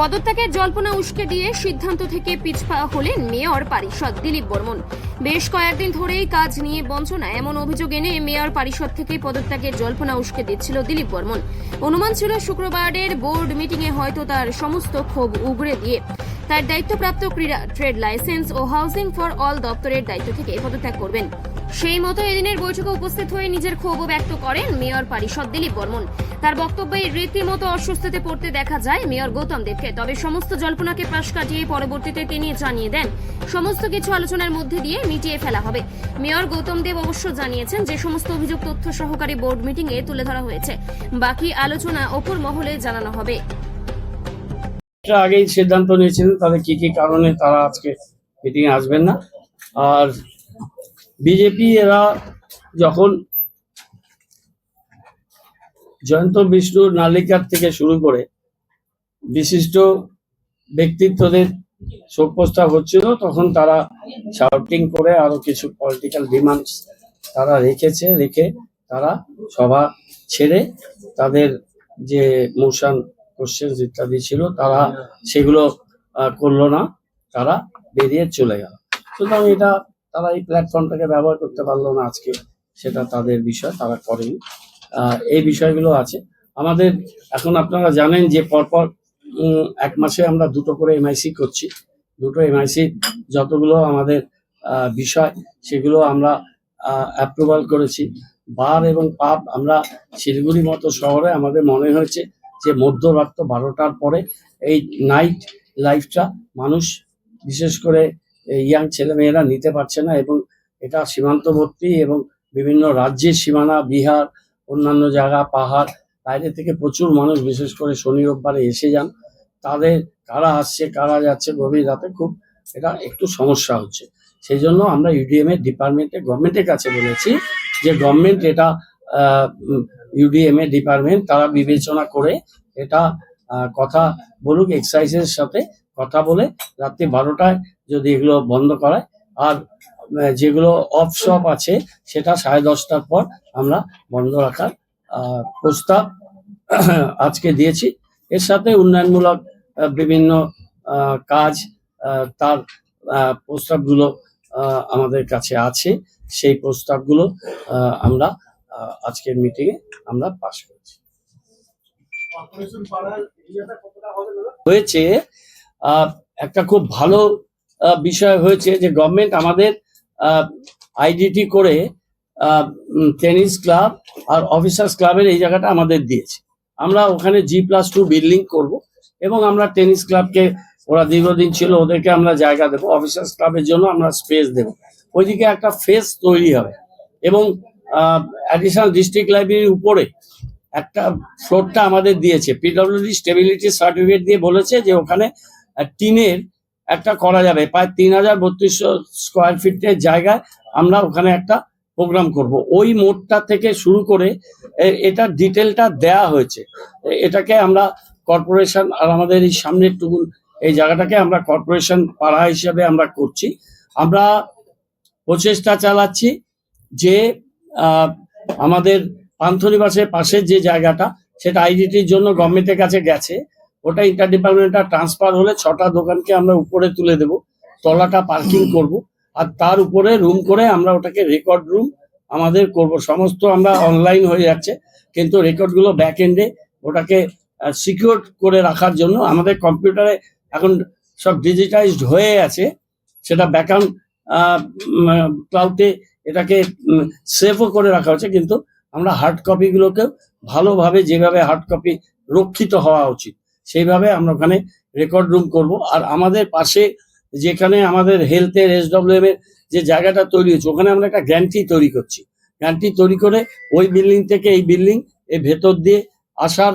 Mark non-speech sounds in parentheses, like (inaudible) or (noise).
পদত্যাগের জল্পনা উস্কে দিয়ে সিদ্ধান্ত থেকে পিছপা হলেন মেয়র পারিষদ দিলীপ বর্মন। বেশ কয়েকদিন ধরেই কাজ নিয়ে বঞ্চনা এমন অভিযোগ এনে মেয়র পারিষদ থেকে পদত্যাগের জল্পনা উস্কে দিচ্ছিল দিলীপ বর্মন। অনুমান ছিল শুক্রবারের বোর্ড মিটিংয়ে হয়তো তার সমস্ত ক্ষোভ উগড়ে দিয়ে। তার দায়িত্বপ্রাপ্ত ক্রীড়া, ট্রেড লাইসেন্স ও হাউসিং ফর অল দপ্তরের দায়িত্ব থেকে পদত্যাগ করবেন। সেই মতো এদিনের বৈঠকে উপস্থিত হয়ে নিজের ক্ষোভও ব্যক্ত করেন মেয়র পারিষদ দিলীপ বর্মন। তার বক্তব্যে রীতিমতো অস্বস্তিতে পড়তে দেখা যায় মেয়র গৌতম দেবকে। তবে সমস্ত জল্পনাকে পাশ কাটিয়ে পরবর্তীতে তিনি জানিয়ে দেন, সমস্ত কিছু আলোচনার মধ্যে দিয়ে মিটিয়ে ফেলা হবে। মেয়র গৌতম দেব অবশ্য জানিয়েছেন যে, সমস্ত অভিযোগ তথ্য সহকারী বোর্ড মিটিংয়ে তুলে ধরা হয়েছে। বাকি আলোচনা অপর মহলে জানানো হবে। আগেই সিদ্ধান্ত নিয়েছিলেন তাদের কি কি কারণে তারা আজকে মিটিং আসবেন না? আর বিজেপি এরা যখন জয়ন্ত বিষ্ণুর নালিকার থেকে শুরু করে বিশিষ্ট ব্যক্তিত্বদের শোক প্রস্তাব হচ্ছিল, তখন তারা শাউটিং করে আরও কিছু পলিটিক্যাল ডিমান্ডস তারা রেখেছে, রেখে তারা সভা ছেড়ে তাদের যে মোশন কোশ্চেন ইত্যাদি ছিল, তারা সেগুলো করল না, তারা বেরিয়ে চলে গেল। সুতরাং এটা তারা এই প্ল্যাটফর্মটাকে ব্যবহার করতে পারল না আজকে, সেটা তাদের বিষয়, তারা করেনি। এই বিষয়গুলো আছে। আমাদের, এখন আপনারা জানেন যে পরপর এক মাসে আমরা দুটো করে এমআইসি করছি। দুটো এমআইসি যতগুলো আমাদের বিষয়, সেগুলো আমরা অ্যাপ্রুভাল করেছি। বার এবং পাপ আমরা শিলিগুড়ি মতো শহরে আমাদের মনে হয়েছে যে মধ্যরাত্র বারোটার পরে এই নাইট লাইফটা মানুষ, বিশেষ করে ইয়াং ছেলেমেয়েরা নিতে পারছে না এবং এটা সীমান্তবর্তী এবং বিভিন্ন রাজ্যের সীমানা, বিহার, অন্যান্য জায়গা, পাহাড়, বাইরে থেকে প্রচুর মানুষ বিশেষ করে শনি, রোববারে এসে যান। তাদের কারা আসছে, কারা যাচ্ছে গভীর রাতে খুব এটা একটু সমস্যা হচ্ছে। সেই জন্য আমরা ইউডিএম এর ডিপার্টমেন্টে গভর্নমেন্টের কাছে বলেছি যে গভর্নমেন্ট এটা ইউডিএম এর ডিপার্টমেন্ট তারা বিবেচনা করে এটা কথা বলুক এক্সাইজের সাথে কথা বলে রাত্রি বারোটায় যদি এগুলো বন্ধ করায় আর যেগুলো অফ শপ আছে সেটা সাড়ে দশটার পর আমরা বন্ধ রাখার প্রস্তাব (clears throat) আজকে দিয়েছি। এর সাথে উন্নয়নমূলক বিভিন্ন কাজ তার প্রস্তাবগুলো আমাদের কাছে আছে। সেই প্রস্তাবগুলো আহ, আমরা আজকের মিটিংয়ে আমরা পাশ করেছি। হয়েছে একটা খুব ভালো বিষয় হয়েছে যে গভর্নমেন্ট আমাদের আইডিটি করে টেনিস ক্লাব আর অফিসার্স ক্লাবের এই জায়গাটা আমাদের দিয়েছে। আমরা ওখানে জি প্লাস টু বিল্ডিং করব এবং আমরা টেনিস ক্লাবকে ওরা দীর্ঘদিন ছিল, ওদেরকে আমরা জায়গা দেবো অফিসার্স ক্লাবের জন্য আমরা স্পেস দেবো। ওইদিকে একটা ফেস তৈরি হবে এবং অ্যাডিশনাল ডিস্ট্রিক্ট লাইব্রেরির উপরে একটা ফ্লোরটা আমাদের দিয়েছে। পিডব্লিউডি স্টেবিলিটি সার্টিফিকেট দিয়ে বলেছে যে ওখানে টিনের একটা করা যাবে। প্রায় তিন হাজার বত্রিশশো স্কোয়ার ফিটের জায়গায় আমরা ওখানে একটা প্রোগ্রাম করব। ওই মোড়টা থেকে শুরু করে এ- এটার ডিটেলটা দেয়া হয়েছে। এটাকে আমরা কর্পোরেশন আর আমাদের এই সামনের টুকুন, এই জায়গাটাকে আমরা কর্পোরেশন পাড়া হিসাবে আমরা করছি। আমরা প্রচেষ্টা চালাচ্ছি যে আমাদের পান্থনিবাসের পাশের যে জায়গাটা, সেটা আইডিটির জন্য গভর্নমেন্টের কাছে গেছে। ওটা ইন্টার ডিপার্টমেন্টাল ট্রান্সফার হলে ছটা দোকানকে আমরা উপরে তুলে দেব, তলাটা পার্কিং করব, আর তার উপরে রুম করে আমরা ওটাকে রেকর্ড রুম আমাদের করব। সমস্ত আমরা অনলাইন হয়ে যাচ্ছে, কিন্তু রেকর্ডগুলো ব্যাক এন্ডে ওটাকে সিকিউর করে রাখার জন্য আমাদের কম্পিউটারে এখন সব ডিজিটাইজড হয়ে আছে, সেটা ব্যাকআউট ক্লাউডে এটাকে সেভও করে রাখা হচ্ছে, কিন্তু আমরা হার্ড কপিগুলোকে ভালোভাবে যেভাবে হার্ড কপি রক্ষিত হওয়া উচিত। সেইভাবে আমরা ওখানে রেকর্ড রুম করব। আর আমাদের পাশে যেখানে আমাদের হেলথের এসডব্লিউএম এর যে জায়গাটা তৈরি হচ্ছে ওখানে আমরা একটা গ্যান্টি তৈরি করছি। গ্যান্টি তৈরি করে ওই বিল্ডিং থেকে এই বিল্ডিং এর ভেতর দিয়ে আসার